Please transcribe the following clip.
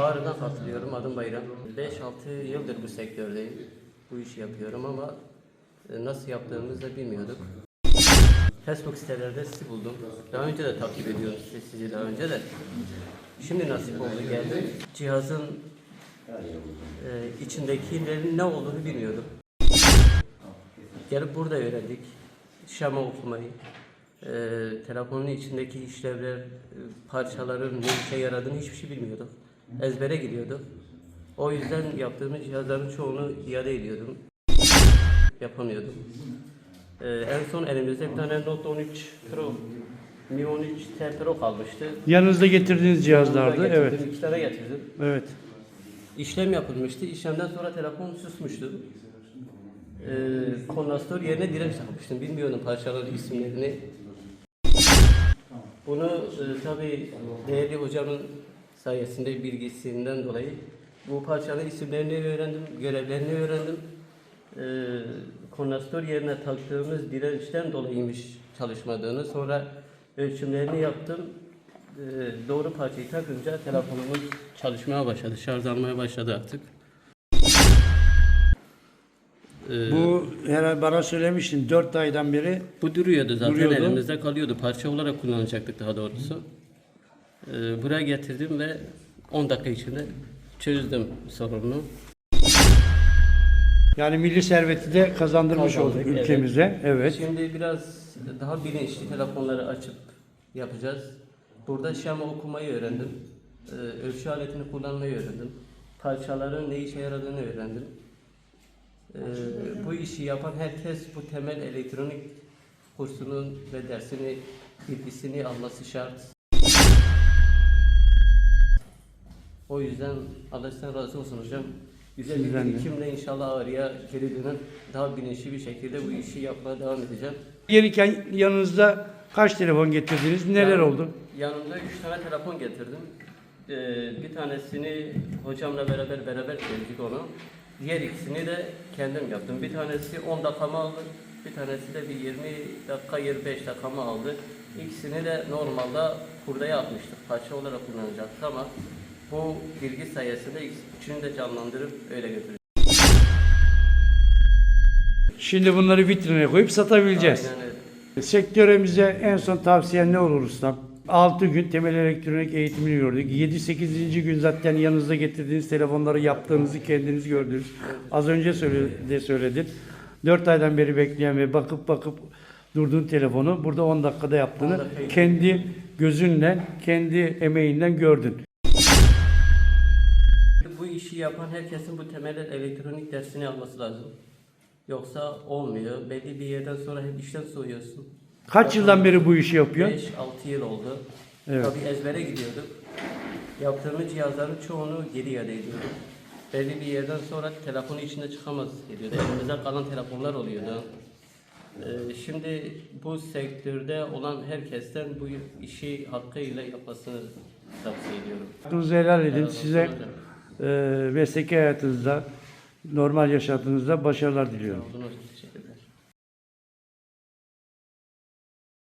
Ağrı'dan katılıyorum. Adım Bayram. 5-6 yıldır bu sektördeyim. Bu işi yapıyorum ama e, nasıl yaptığımızı da bilmiyorduk. Facebook sitelerde sizi buldum. Daha önce de takip ediyorum sizi, sizi daha önce de. Şimdi nasip oldu geldim. Cihazın e, içindekilerin ne olduğunu bilmiyordum. Gelip burada öğrendik. Şema okumayı, e, telefonun içindeki işlevler, e, parçaların ne işe yaradığını hiçbir şey bilmiyorduk. Ezbere gidiyorduk. O yüzden yaptığımız cihazların çoğunu iade ediyordum. Yapamıyordum. E, en son elimizde bir tane Note 13 Pro, Mi 13 T Pro kalmıştı. Yanınızda getirdiğiniz cihazlardı. Evet. İki tane getirdim. Evet. İşlem yapılmıştı. İşlemden sonra telefon susmuştu. Ee, kondansatör yerine direnç takmıştım. Bilmiyordum parçaların isimlerini. Bunu e, tabii değerli hocamın sayesinde bilgisinden dolayı bu parçanın isimlerini öğrendim, görevlerini öğrendim. Ee, kondansatör yerine taktığımız dirençten dolayıymış çalışmadığını. Sonra ölçümlerini yaptım. Ee, doğru parçayı takınca telefonumuz çalışmaya başladı, şarj almaya başladı artık. Ee, Bu herhalde bana söylemiştin 4 aydan beri Bu duruyordu zaten Duruyordu. elimizde kalıyordu. Parça olarak kullanacaktık daha doğrusu. Ee, buraya getirdim ve 10 dakika içinde çözdüm sorununu. yani milli serveti de kazandırmış Kazandık, olduk evet. ülkemize. Evet. Şimdi biraz daha bilinçli telefonları açıp yapacağız. Burada şema okumayı öğrendim. Ee, ölçü aletini kullanmayı öğrendim. Parçaların ne işe yaradığını öğrendim. Ee, bu işi yapan herkes bu temel elektronik kursunun ve dersini, bilgisini alması şart. O yüzden Allah sizden razı olsun hocam. Güzel bir de. birikimle inşallah ağrıya geri dönüp daha bilinçli bir şekilde bu işi yapmaya devam edeceğim. Gelirken yanınızda kaç telefon getirdiniz? Neler Yani oldu? Yanımda üç tane telefon getirdim. Ee, bir tanesini hocamla beraber beraber çözdük onu. Diğer ikisini de kendim yaptım. Bir tanesi 10 dakikamı aldı. Bir tanesi de bir 20 dakika 25 dakikamı aldı. İkisini de normalde hurdaya atmıştık. Parça olarak kullanacaktık ama bu bilgi sayesinde üçünü de canlandırıp öyle götürdük. Şimdi bunları vitrine koyup satabileceğiz. Aynen öyle. Sektörümüze en son tavsiyen ne olur ustam? 6 gün temel elektronik eğitimini gördük. 7-8. gün zaten yanınızda getirdiğiniz telefonları yaptığınızı kendiniz gördünüz. Az önce söyle- de söyledin. 4 aydan beri bekleyen ve bakıp bakıp durduğun telefonu burada 10 dakikada 10 yaptığını kendi gözünle, kendi emeğinden gördün. İşi yapan herkesin bu temel elektronik dersini alması lazım. Yoksa olmuyor. Belli bir yerden sonra hep işten soğuyorsun. Kaç yıldan beri bu işi yapıyorsun? 5-6 yıl oldu. Evet. Tabii ezbere gidiyorduk. Yaptığımız cihazların çoğunu geri iade ediyorduk. Belli bir yerden sonra telefonu içinde çıkamaz geliyordu. Elimizde kalan telefonlar oluyordu. Ee, şimdi bu sektörde olan herkesten bu işi hakkıyla yapmasını tavsiye ediyorum. Hakkınızı helal edin. Helal Size mesleki hayatınızda, normal yaşantınızda başarılar diliyorum.